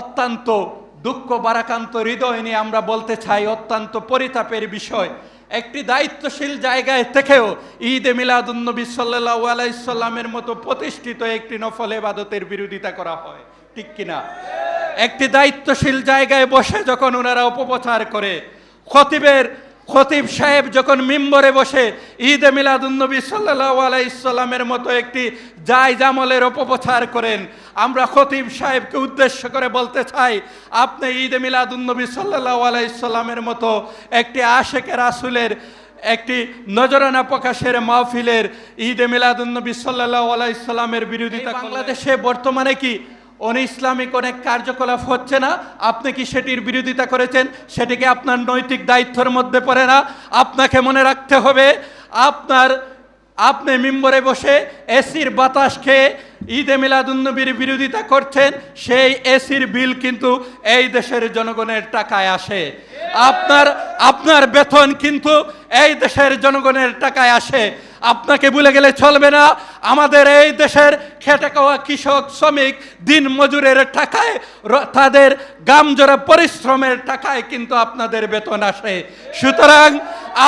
অত্যন্ত দুঃখ বারাকান্ত হৃদয় নিয়ে আমরা বলতে চাই অত্যন্ত পরিতাপের বিষয়। একটি দায়িত্বশীল জায়গায় থেকেও ঈদে মিলাদুন্নবী সাল্লাহ আলাইসাল্লামের মতো প্রতিষ্ঠিত একটি নফল এবাদতের বিরোধিতা করা হয়। ঠিক কিনা? একটি দায়িত্বশীল জায়গায় বসে যখন ওনারা অপপ্রচার করে, খতিবের খতিব সাহেব যখন মিম্বরে বসে ঈদে মিলাদুন্নবী সাল্লাহ আলাইসাল্লামের মতো একটি জায় জামলের অপপ্রচার করেন আমরা খতিব সাহেবকে উদ্দেশ্য করে বলতে চাই আপনি ঈদে মিলাদুন্নবী সাল্লাহ আলাইসাল্লামের মতো একটি আশেকে রাসুলের একটি নজরানা প্রকাশের মাহফিলের ঈদে মিলাদুন্নবী সাল্লাহ আলাইসাল্লামের বিরোধিতা বাংলাদেশে বর্তমানে কি অন ইসলামিক অনেক কার্যকলাপ হচ্ছে না। আপনি কি সেটির বিরোধিতা করেছেন? সেটিকে আপনার নৈতিক দায়িত্বের মধ্যে পড়ে না। আপনাকে মনে রাখতে হবে, আপনার, আপনি মিম্বরে বসে এসির বাতাস খেয়ে ঈদে মিলাদুন্নবীর বিরোধিতা করছেন, সেই এসির বিল কিন্তু এই দেশের জনগণের টাকায় আসে। আপনার আপনার বেতন কিন্তু এই দেশের জনগণের টাকায় আসে। আপনাকে ভুলে গেলে চলবে না। আমাদের এই দেশের খেটে খাওয়া কৃষক, শ্রমিক দিন মজুরের টাকায় তাদের গামজোড়া পরিশ্রমের টাকায় কিন্তু আপনাদের বেতন আসে। সুতরাং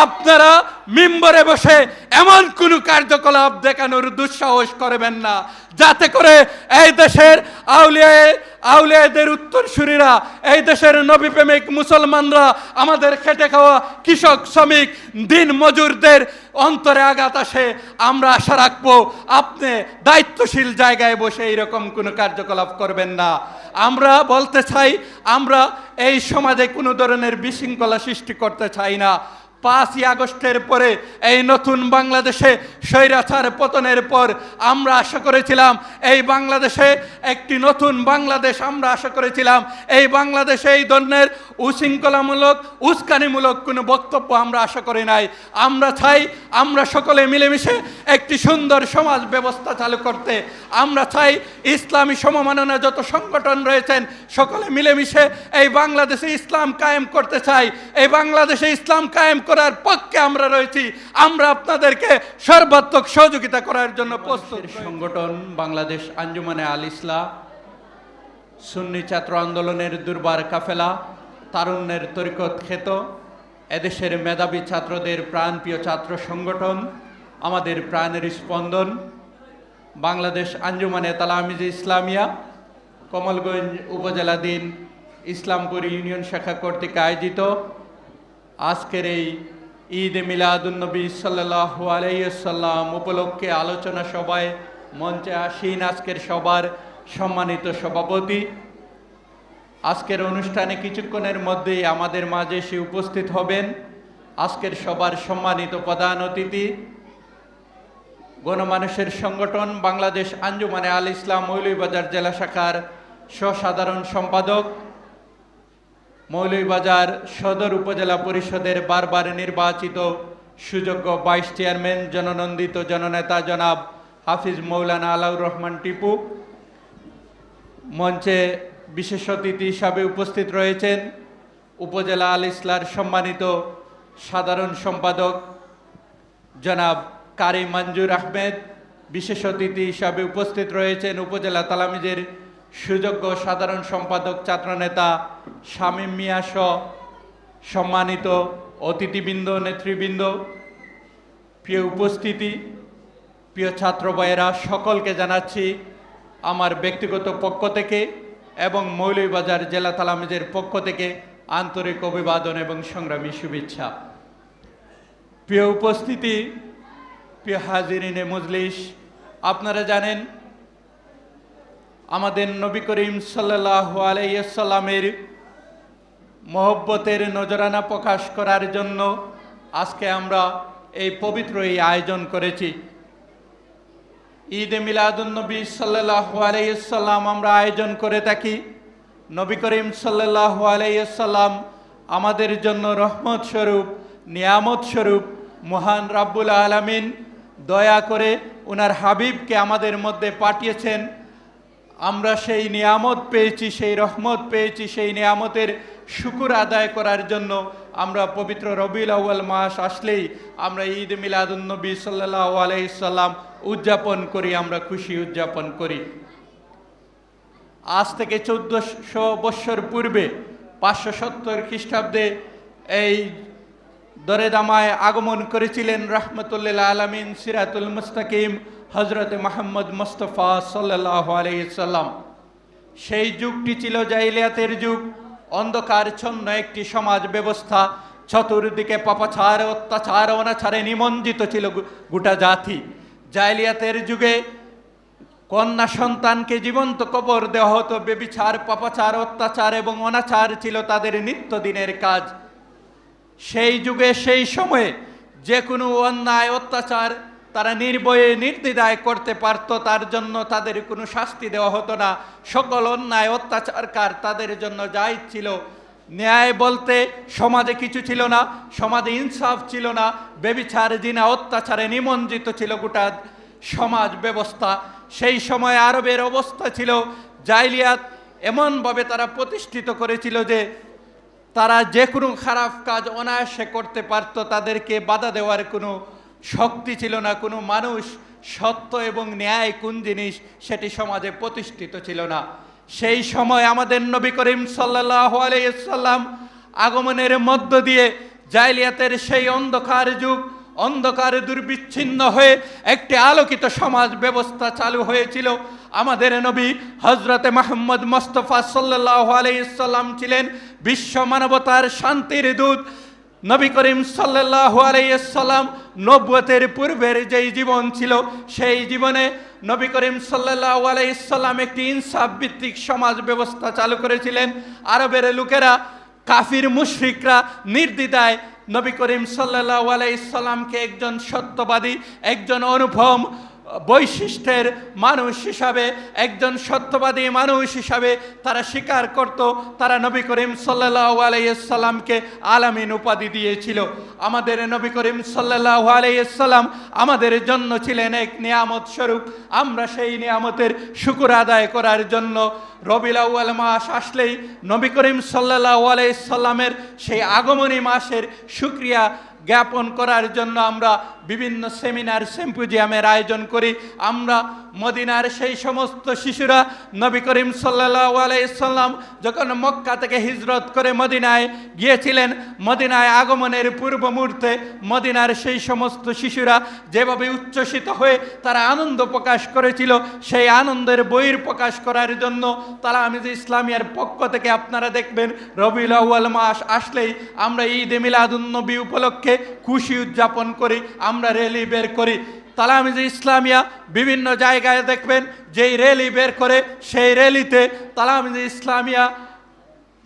আপনারা মিম্বরে বসে এমন কোনো কার্যকলাপ দেখানোর দুঃসাহস করবেন না। যাতে করে এই দেশের আউলিয়া, আউলিয়াদের উত্তরসূরিরা, এই দেশের নবী প্রেমিক মুসলমানরা, আমাদের খেটে খাওয়া কৃষক, শ্রমিক, দিন মজুরদের অন্তরে আঘাত আসে। আমরা আশা রাখব আপনি দায়িত্বশীল জায়গায় বসে এইরকম কোনো কার্যকলাপ করবেন না। আমরা বলতে চাই, আমরা এই সমাজে কোনো ধরনের বিশৃঙ্খলা সৃষ্টি করতে চাই না। পাঁচই আগস্টের পরে এই নতুন বাংলাদেশে স্বৈরাচার পতনের পর আমরা আশা করেছিলাম এই বাংলাদেশে একটি নতুন বাংলাদেশ আমরা আশা করেছিলাম। এই বাংলাদেশে এই ধরনের উশৃঙ্খলামূলক, উস্কানিমূলক কোনো বক্তব্য আমরা আশা করি নাই। আমরা চাই আমরা সকলে মিলেমিশে একটি সুন্দর সমাজ ব্যবস্থা চালু করতে আমরা চাই ইসলামী সমমাননা যত সংগঠন রয়েছেন সকলে মিলেমিশে এই বাংলাদেশে ইসলাম কায়েম করতে চাই। এই বাংলাদেশে ইসলাম কায়েম করার পক্ষে আমরা রয়েছি। আমরা আপনাদেরকে সর্বাত্মক সহযোগিতা করার জন্য প্রস্তুত সংগঠন বাংলাদেশ আঞ্জুমানে আল ইসলাম সুন্নি ছাত্র আন্দোলনের দুর্বার কাফেলা তারুণ্যের তরিকত খেত এদেশের মেধাবী ছাত্রদের প্রাণপ্রিয় ছাত্র সংগঠন আমাদের প্রাণের স্পন্দন, বাংলাদেশ আঞ্জুমানে তালামিজ ইসলামিয়া, কমলগঞ্জ উপজেলাধীন ইসলামপুর ইউনিয়ন শাখা কর্তৃক আয়োজিত আজকের এই ঈদ মিলাদুন্নবী সাল্লাহ আলাইসাল্লাম উপলক্ষে আলোচনা সভায় মঞ্চে আসীন আজকের সবার সম্মানিত সভাপতি। আজকের অনুষ্ঠানে কিছুক্ষণের মধ্যেই আমাদের মাঝে এসে উপস্থিত হবেন আজকের সবার সম্মানিত প্রধান অতিথি গণমানুষের সংগঠন বাংলাদেশ আঞ্জুমানে আল ইসলাম মৌলভীবাজার জেলা শাখার সসাধারণ সম্পাদক। মৌলভীবাজার সদর উপজেলা পরিষদের বারবার নির্বাচিত সুযোগ্য ভাইস চেয়ারম্যান, জননন্দিত জননেতা জনাব হাফিজ মৌলানা আলাউর রহমান টিপু। মঞ্চে বিশেষ অতিথি হিসাবে উপস্থিত রয়েছেন উপজেলা আল ইসলার সম্মানিত সাধারণ সম্পাদক জনাব কারি মঞ্জুর আহমেদ বিশেষ অতিথি হিসাবে উপস্থিত রয়েছেন উপজেলা তালামিজের সুযোগ্য সাধারণ সম্পাদক ছাত্রনেতা শামীম মিয়া সহ সম্মানিত অতিথিবৃন্দ, নেতৃবৃন্দ, প্রিয় উপস্থিতি, প্রিয় ছাত্র ভাইয়েরা, সকলকে জানাচ্ছি আমার ব্যক্তিগত পক্ষ থেকে এবং মৌলভীবাজার জেলা তালামিজের পক্ষ থেকে আন্তরিক অভিবাদন এবং সংগ্রামী শুভেচ্ছা। প্রিয় উপস্থিতি প্রিয় হাজিরিনে মজলিস, আপনারা জানেন, আমাদের নবী করিম সাল্লাহ আলাইসাল্লামের মহব্বতের নজরানা প্রকাশ করার জন্য আজকে আমরা এই পবিত্র এই আয়োজন করেছি। ঈদ মিলাদুন্নবী সাল্লাহ আলাইসাল্লাম আমরা আয়োজন করে থাকি। নবী করিম সাল্লাহ আলাইসাল্লাম আমাদের জন্য রহমত স্বরূপ, নিয়ামত স্বরূপ, মহান রাব্বুল আলামিন দয়া করে ওনার হাবিবকে আমাদের মধ্যে পাঠিয়েছেন। আমরা সেই নিয়ামত পেয়েছি, সেই রহমত পেয়েছি, সেই নিয়ামতের শুকুর আদায় করার জন্য। আমরা পবিত্র রবিউল আউ্য়াল মাস আসলেই আমরা ঈদ মিলাদুন্নবী সাল্লাহ আলাইসাল্লাম উদযাপন করি, আমরা খুশি উদযাপন করি। আজ থেকে চোদ্দশো বৎসর পূর্বে পাঁচশো সত্তর খ্রিস্টাব্দে এই দরেদামায় আগমন করেছিলেন রহমতুল্লাহ আলমিন সিরাতুল মুস্তাকিম হজরত মাহমদ মুস্তফা সাল্লাহ আলাইসাল্লাম সেই যুগটি ছিল জাইলিয়াতের যুগ। অন্ধকারচ্ছন্ন একটি সমাজ ব্যবস্থা। চতুর্দিকে পাপাছার অত্যাচার, অনাচারে নিমজ্জিত ছিল গোটা জাতি। জাইলিয়াতের যুগে কন্যা সন্তানকে জীবন্ত কবর দেওয়া হতো। বেবিচার, পাপাচার, অত্যাচার এবং অনাচার ছিল তাদের নিত্যদিনের কাজ। সেই যুগে, সেই সময়ে যে কোনো অন্যায়, অত্যাচার তারা নির্ভয়ে, নির্দ্বিধায় করতে পারত। তার জন্য তাদের কোনো শাস্তি দেওয়া হতো না। সকল অন্যায়, অত্যাচারকার তাদের জন্য যাই ছিল ন্যায় বলতে সমাজে কিছু ছিল না। সমাজে ইনসাফ ছিল না। বেবিচার জিনা, অত্যাচারে নিমজ্জিত ছিল গোটা সমাজ ব্যবস্থা। সেই সময় আরবের অবস্থা ছিল জাইলিয়াত। এমনভাবে তারা প্রতিষ্ঠিত করেছিল যে তারা যে কোনো খারাপ কাজ অনায়াসে করতে পারত, তাদেরকে বাধা দেওয়ার কোনো শক্তি ছিল না। কোনো মানুষ সত্য এবং ন্যায় কোন জিনিস সেটি সমাজে প্রতিষ্ঠিত ছিল না। সেই সময় আমাদের নবী করিম সাল্লাহ আলাইসাল্লাম আগমনের মধ্য দিয়ে জাইলিয়াতের সেই অন্ধকার যুগ অন্ধকার দুর্বিচ্ছিন্ন হয়ে একটি আলোকিত সমাজ ব্যবস্থা চালু হয়েছিল। আমাদের নবী হজরতে মাহমদ মোস্তফা সাল্লাহ আলাইসাল্লাম ছিলেন বিশ্ব মানবতার শান্তির দূত। নবী করিম সাল্লাহ আলাইসাল্লাম নব্বতের পূর্বের যেই জীবন ছিল, সেই জীবনে নবী করিম সাল্লাহ আলাইসাল্লাম একটি ইনসাফ ভিত্তিক সমাজ ব্যবস্থা চালু করেছিলেন। আরবের লোকেরা কাফির মুশরিকরা নির্দ্বিধায় নবী করিম সাল্লাহ আলাইসাল্লামকে একজন সত্যবাদী একজন অনুভব বৈশিষ্ট্যের মানুষ হিসাবে, একজন সত্যবাদী মানুষ হিসাবে তারা স্বীকার করত, তারা নবী করিম সাল্লাহ আলাইসাল্লামকে আলামিন উপাধি দিয়েছিল। আমাদের নবী করিম সাল্লাহ আলাইসাল্লাম আমাদের জন্য ছিলেন এক নিয়ামত স্বরূপ। আমরা সেই নিয়ামতের শুকুর আদায় করার জন্য রবিল আউয়াল মাস আসলেই নবী করিম সাল্লাহ আলাইসাল্লামের সেই আগমনী মাসের শুক্রিয়া জ্ঞাপন করার জন্য আমরা বিভিন্ন সেমিনার সেম্পুজিয়ামের আয়োজন করি। আমরা মদিনার সেই সমস্ত শিশুরা, নবী করিম সাল্লাহ আলাইসাল্লাম যখন মক্কা থেকে হিজরত করে মদিনায় গিয়েছিলেন, মদিনায় আগমনের পূর্ব মুহূর্তে মদিনার সেই সমস্ত শিশুরা যেভাবে উচ্ছ্বসিত হয়ে তারা আনন্দ প্রকাশ করেছিল, সেই আনন্দের বইয়ের প্রকাশ করার জন্য তারা আমি যে ইসলামিয়ার পক্ষ থেকে আপনারা দেখবেন, রবিউল আউয়াল মাস আসলেই আমরা ঈদ মিলাদুন্নবী উপলক্ষে খুশি উদযাপন করি। আমরা র্যালি বের করি। তালামিজ ইসলামিয়া বিভিন্ন জায়গায় দেখবেন, যেই রেলি বের করে, সেই রেলিতে তালামিজ ইসলামিয়া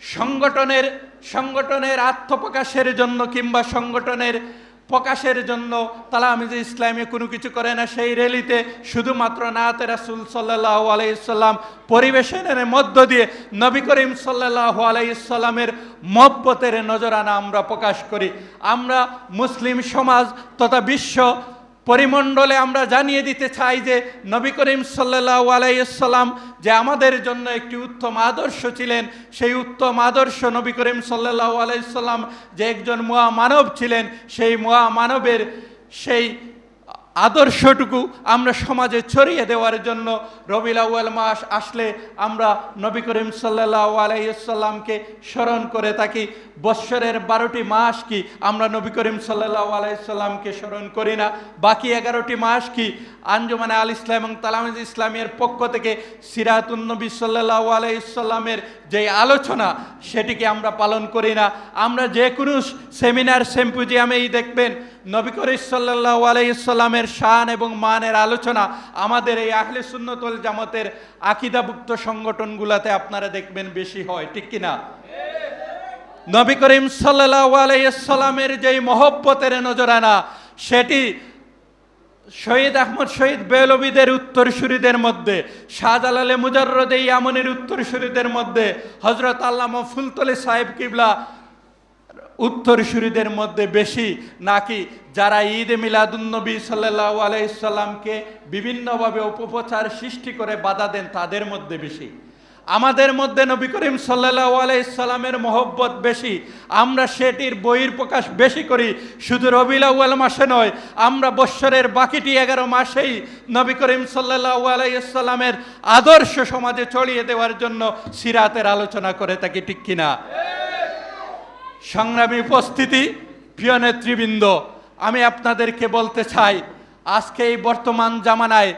সংগঠনের সংগঠনের আত্মপ্রকাশের জন্য কিংবা সংগঠনের প্রকাশের জন্য তারা আমি যে ইসলামে কোনো কিছু করে না, সেই র্যালিতে শুধুমাত্র না রাসুল সাল্লাহ আলাইসাল্লাম পরিবেশনের মধ্য দিয়ে নবী করিম সাল্লাহ আলাইসাল্লামের মব্বতের নজরানা আমরা প্রকাশ করি। আমরা মুসলিম সমাজ তথা বিশ্ব পরিমণ্ডলে আমরা জানিয়ে দিতে চাই যে নবী করিম সাল্লাহ আলাইসাল্লাম যে আমাদের জন্য একটি উত্তম আদর্শ ছিলেন, সেই উত্তম আদর্শ নবী করিম সাল্লাহ আলাইসাল্লাম যে একজন মহামানব ছিলেন, সেই মহামানবের সেই আদর্শটুকু আমরা সমাজে ছড়িয়ে দেওয়ার জন্য রবিল মাস আসলে আমরা নবী করিম সাল্লাহ আলাইসাল্লামকে স্মরণ করে থাকি। বৎসরের বারোটি মাস কি আমরা নবী করিম সাল্লাহ আলাইসাল্লামকে স্মরণ করি না? বাকি এগারোটি মাস কি আঞ্জুমানে আল ইসলাম এবং তালামিজ ইসলামের পক্ষ থেকে সিরাতুন্নবী সাল্লাহ আলাইসাল্লামের যে আলোচনা সেটিকে আমরা পালন করি না। আমরা যে কোনো সেমিনার, সেম্পুজিয়ামেই দেখবেন নবী করিম সাল্লাহ আলাইসাল্লামের শান এবং মানের আলোচনা আমাদের এই আহলে সুন্নতল জামতের আকিদাভুক্ত সংগঠনগুলোতে আপনারা দেখবেন বেশি হয়, ঠিক কিনা? নবী করিম সাল্লাহ আলাইসাল্লামের যেই মহব্বতের নজরানা, সেটি শহীদ আহমদ শহীদ বেলবিদের উত্তরসূরিদের মধ্যে, শাহজালালে মুজাররদে ইয়ামনের উত্তরসূরিদের মধ্যে হজরত আল্লামা ফুলতলে সাহেব কিবলা উত্তরসূরিদের মধ্যে বেশি, নাকি যারা ঈদ মিলাদুন্নবী সাল্লাহ আলাইসাল্লামকে বিভিন্নভাবে অপপ্রচার সৃষ্টি করে বাধা দেন তাদের মধ্যে বেশি। আমাদের মধ্যে নবী করিম সাল্লাহ আলাইসাল্লামের মহব্বত বেশি। আমরা সেটির বইয়ের প্রকাশ বেশি করি। শুধু রবিল আউ্য়াল মাসে নয়, আমরা বৎসরের বাকিটি এগারো মাসেই নবী করিম সাল্লাহ আলাইসাল্লামের আদর্শ সমাজে ছড়িয়ে দেওয়ার জন্য সিরাতের আলোচনা করে থাকি, ঠিক কিনা? সংগ্রামী উপস্থিতি, প্রিয় নেতৃবৃন্দ, আমি আপনাদেরকে বলতে চাই, আজকে এই বর্তমান জামানায়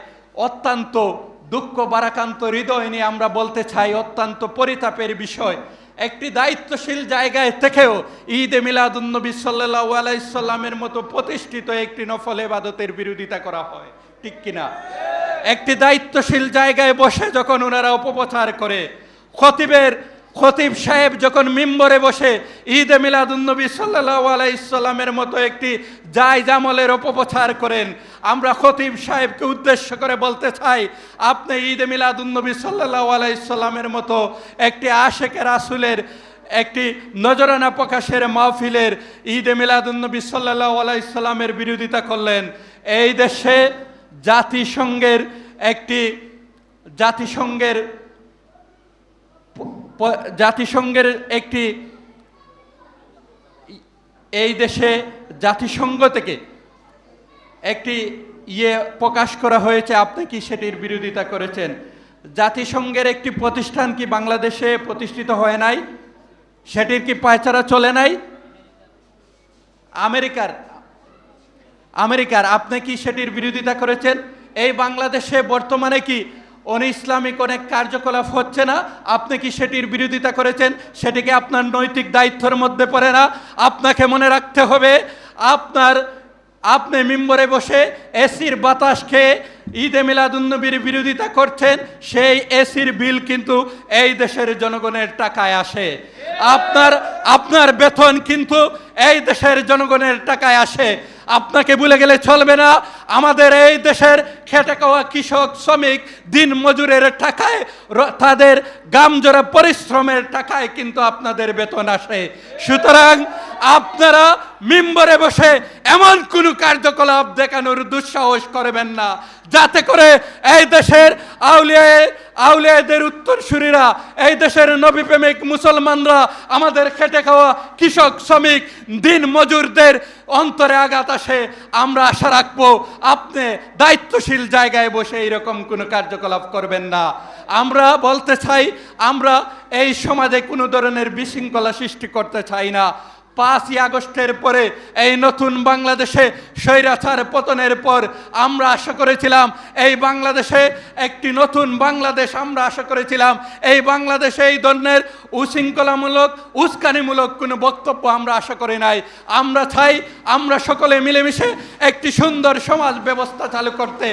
অত্যন্ত দুঃখ বারাকান্ত হৃদয় নিয়ে আমরা বলতে চাই অত্যন্ত পরিতাপের বিষয়। একটি দায়িত্বশীল জায়গায় থেকেও ঈদে মিলাদুন্নবী সাল্লাহ আলাইসাল্লামের মতো প্রতিষ্ঠিত একটি নফল এবাদতের বিরোধিতা করা হয়। ঠিক কিনা? একটি দায়িত্বশীল জায়গায় বসে যখন ওনারা অপপ্রচার করে, খতিবের খতিব সাহেব যখন মিম্বরে বসে ঈদে মিলাদুন্নবী সাল্লাহ আলাইসাল্লামের মতো একটি জায় জামলের অপপ্রচার করেন, আমরা খতিব সাহেবকে উদ্দেশ্য করে বলতে চাই, আপনি ঈদে মিলাদুন্নবী সাল্লাহ আলাইসাল্লামের মতো একটি আশেকের আসুলের একটি নজরানা প্রকাশের মাহফিলের ঈদে মিলাদুন্নবী সাল্লাহ আলাইসাল্লামের বিরোধিতা করলেন। এই দেশে জাতিসংঘের একটি জাতিসংঘের জাতিসংঘের একটি এই দেশে জাতিসংঘ থেকে একটি ইয়ে প্রকাশ করা হয়েছে, আপনি কি সেটির বিরোধিতা করেছেন? জাতিসংঘের একটি প্রতিষ্ঠান কি বাংলাদেশে প্রতিষ্ঠিত হয় নাই? সেটির কি পায়চারা চলে নাই? আমেরিকার আমেরিকার, আপনি কি সেটির বিরোধিতা করেছেন? এই বাংলাদেশে বর্তমানে কি অন ইসলামিক অনেক কার্যকলাপ হচ্ছে না। আপনি কি সেটির বিরোধিতা করেছেন? সেটিকে আপনার নৈতিক দায়িত্বের মধ্যে পড়ে না। আপনাকে মনে রাখতে হবে, আপনার, আপনি মিম্বরে বসে এসির বাতাস খেয়ে ঈদে মিলাদুন্নবীর বিরোধিতা করছেন, সেই এসির বিল কিন্তু এই দেশের জনগণের টাকায় আসে। আপনার আপনার বেতন কিন্তু এই দেশের জনগণের টাকায় আসে। আপনাকে ভুলে গেলে চলবে না। আমাদের এই দেশের খেটে খাওয়া কৃষক, শ্রমিক দিন মজুরের টাকায় তাদের গামজোড়া পরিশ্রমের টাকায় কিন্তু আপনাদের বেতন আসে। সুতরাং আপনারা মিম্বরে বসে এমন কোনো কার্যকলাপ দেখানোর দুঃসাহস করবেন না। যাতে করে এই দেশের আউলিয়ায়, আউলিয়াদের উত্তরসূরিরা, এই দেশের নবীপ্রেমিক মুসলমানরা, আমাদের খেটে খাওয়া কৃষক, শ্রমিক দিন মজুরদের অন্তরে আঘাত আসে। আমরা আশা রাখব আপনি দায়িত্বশীল জায়গায় বসে এইরকম কোনো কার্যকলাপ করবেন না। আমরা বলতে চাই, আমরা এই সমাজে কোনো ধরনের বিশৃঙ্খলা সৃষ্টি করতে চাই না। পাঁচই আগস্টের পরে এই নতুন বাংলাদেশে স্বৈরাচার পতনের পর আমরা আশা করেছিলাম এই বাংলাদেশে একটি নতুন বাংলাদেশ আমরা আশা করেছিলাম। এই বাংলাদেশে এই ধরনের উশৃঙ্খলামূলক, উস্কানিমূলক কোনো বক্তব্য আমরা আশা করি নাই। আমরা চাই আমরা সকলে মিলেমিশে একটি সুন্দর সমাজ ব্যবস্থা চালু করতে।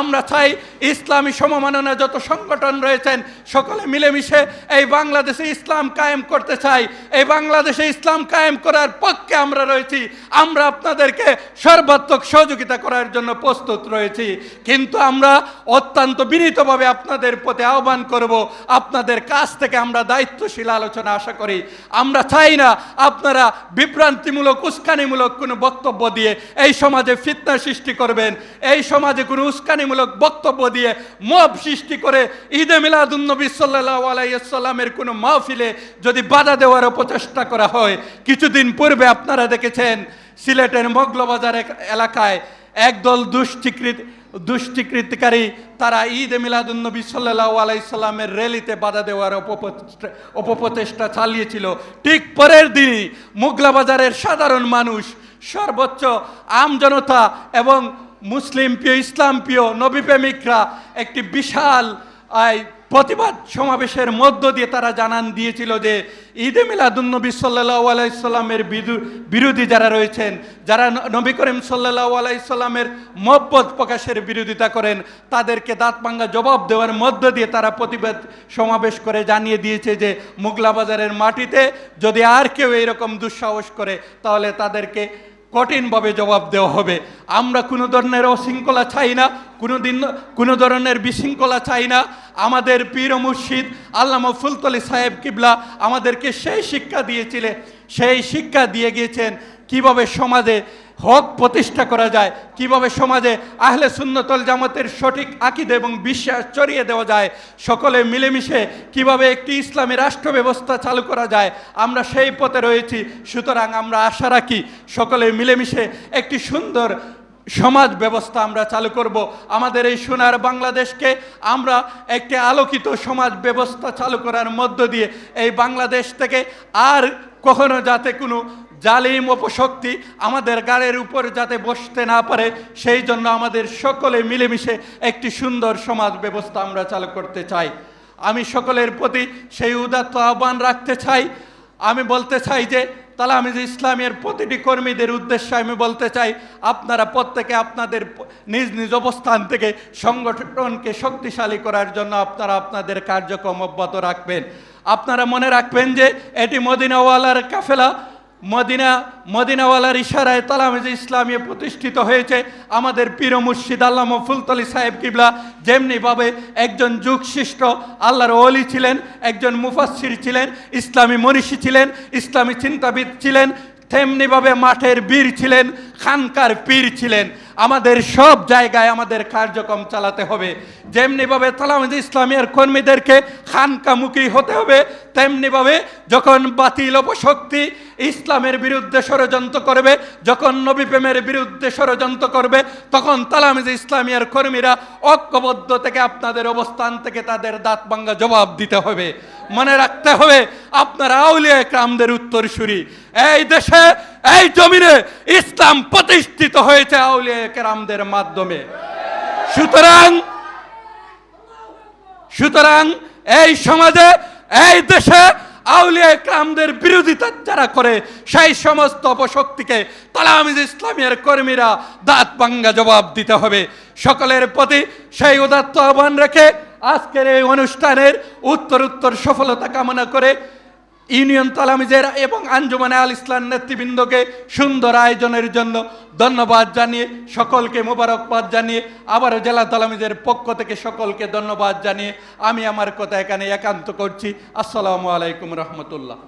আমরা চাই ইসলামী সমমাননা যত সংগঠন রয়েছেন সকলে মিলেমিশে এই বাংলাদেশে ইসলাম কায়েম করতে চাই। এই বাংলাদেশে ইসলাম কায়েম করার পক্ষে আমরা রয়েছি। আমরা আপনাদেরকে সর্বাত্মক সহযোগিতা করার জন্য প্রস্তুত রয়েছি। কিন্তু আমরা অত্যন্ত বিনীতভাবে আপনাদের প্রতি আহ্বান করব। আপনাদের কাছ থেকে আমরা দায়িত্বশীল আলোচনা আশা করি। আমরা চাই না আপনারা বিভ্রান্তিমূলক, উস্কানিমূলক কোনো বক্তব্য দিয়ে এই সমাজে ফিতনা সৃষ্টি করবেন। এই সমাজে কোনো উস্কানিমূলক বক্তব্য দিয়ে মব সৃষ্টি করে ঈদে মিলাদুন্নবী সাল্লাহ আলাইসাল্লামের কোনো মাহফিলে যদি বাধা দেওয়ার প্রচেষ্টা করা হয় কিছুদিন পূর্বে আপনারা দেখেছেন সিলেটের মগলবাজার এলাকায় একদল দুষ্টিকৃত দুষ্টিকৃতকারী তারা ঈদ মিলাদুন্নবী সাল্লাহ আলাইসাল্লামের র্যালিতে বাধা দেওয়ার অপপ্রচেষ্টা চালিয়েছিল। ঠিক পরের দিনই মোগলাবাজারের সাধারণ মানুষ সর্বোচ্চ আমজনতা এবং মুসলিম প্রিয় ইসলাম প্রিয় নবীপ্রেমিকরা একটি বিশাল আই, প্রতিবাদ সমাবেশের মধ্য দিয়ে তারা জানান দিয়েছিল যে ঈদে মিলাদুন্নবী সাল্লাহ আলাইসাল্লামের বিরোধী যারা রয়েছেন, যারা নবী করিম সাল্লাহ আলাইসাল্লামের মহব্বত প্রকাশের বিরোধিতা করেন, তাদেরকে দাঁত ভাঙ্গা জবাব দেওয়ার মধ্য দিয়ে তারা প্রতিবাদ সমাবেশ করে জানিয়ে দিয়েছে যে মুগলাবাজারের মাটিতে যদি আর কেউ এরকম দুঃসাহস করে, তাহলে তাদেরকে কঠিনভাবে জবাব দেওয়া হবে। আমরা কোনো ধরনের অশৃঙ্খলা চাই না, কোনো দিন কোনো ধরনের বিশৃঙ্খলা চাই না। আমাদের পীর মুর্শিদ আল্লামা ফুলতলি সাহেব কিবলা আমাদেরকে সেই শিক্ষা দিয়েছিলেন, সেই শিক্ষা দিয়ে গিয়েছেন কীভাবে সমাজে হক প্রতিষ্ঠা করা যায়। কীভাবে সমাজে আহলে সুন্নতল জামাতের সঠিক আকিদ এবং বিশ্বাস চড়িয়ে দেওয়া যায়, সকলে মিলেমিশে কীভাবে একটি ইসলামী রাষ্ট্র ব্যবস্থা চালু করা যায়, আমরা সেই পথে রয়েছি। সুতরাং আমরা আশা রাখি সকলে মিলেমিশে একটি সুন্দর সমাজ ব্যবস্থা আমরা চালু করব। আমাদের এই সোনার বাংলাদেশকে আমরা একটি আলোকিত সমাজ ব্যবস্থা চালু করার মধ্য দিয়ে এই বাংলাদেশ থেকে আর কখনো যাতে কোনো জালিম অপশক্তি আমাদের গাড়ির উপর যাতে বসতে না পারে, সেই জন্য আমাদের সকলে মিলেমিশে একটি সুন্দর সমাজ ব্যবস্থা আমরা চালু করতে চাই। আমি সকলের প্রতি সেই উদাত্ত আহ্বান রাখতে চাই। আমি বলতে চাই যে, তালামিজ ইসলামের প্রতিটি কর্মীদের উদ্দেশ্যে আমি বলতে চাই, আপনারা প্রত্যেকে আপনাদের নিজ নিজ অবস্থান থেকে সংগঠনকে শক্তিশালী করার জন্য আপনারা আপনাদের কার্যক্রম অব্যাহত রাখবেন। আপনারা মনে রাখবেন যে, এটি মদিনাওয়ালার কাফেলা মদিনা, মদিনাওয়ালার ইশারায় তালামিজ ইসলামী প্রতিষ্ঠিত হয়েছে। আমাদের পীর মুর্শিদ আল্লাহ ফুলতলি সাহেব কিবলা যেমনিভাবে একজন যুগশিষ্ট, আল্লাহর অলি ছিলেন, একজন মুফাসির ছিলেন, ইসলামী মনীষী ছিলেন, ইসলামী চিন্তাবিদ ছিলেন তেমনিভাবে মাঠের বীর ছিলেন, খানকার পীর ছিলেন। আমাদের সব জায়গায় আমাদের কার্যক্রম চালাতে হবে। যেমনিভাবে তালামিজ ইসলামের কর্মীদেরকে খানকামুখী হতে হবে তেমনিভাবে যখন বাতিল অপশক্তি ইসলামের বিরুদ্ধে ষড়যন্ত্র করবে, যখন নবী প্রেমের বিরুদ্ধে ষড়যন্ত্র করবে, তখন তালামিজ ইসলামিয়ার কর্মীরা ঐক্যবদ্ধ থেকে আপনাদের অবস্থান থেকে তাদের দাঁত ভাঙ্গা জবাব দিতে হবে। মনে রাখতে হবে, আপনারা আউলিয়া একরামদের উত্তরসূরি। এই দেশে, এই জমিনে ইসলাম প্রতিষ্ঠিত হয়েছে আউলিয়া একরামদের মাধ্যমে। সুতরাং সুতরাং এই সমাজে, এই দেশে আউলিয়া ইকরামদের বিরোধিতা যারা করে, সেই সমস্ত অপশক্তিকে তালামিজ ইসলামের কর্মীরা দাঁত ভাঙ্গা জবাব দিতে হবে। সকলের প্রতি সেই উদাত্ত আহ্বান রেখে আজকের এই অনুষ্ঠানের উত্তর উত্তর সফলতা কামনা করে ইউনিয়ন তালামিজের এবং আঞ্জুমানে আল ইসলাম নেতৃবৃন্দকে সুন্দর আয়োজনের জন্য ধন্যবাদ জানিয়ে, সকলকে মোবারকবাদ জানিয়ে, আবারও জেলা তালামিজের পক্ষ থেকে সকলকে ধন্যবাদ জানিয়ে আমি আমার কথা এখানে একান্ত করছি। আসসালামু আলাইকুম রহমতুল্লাহ।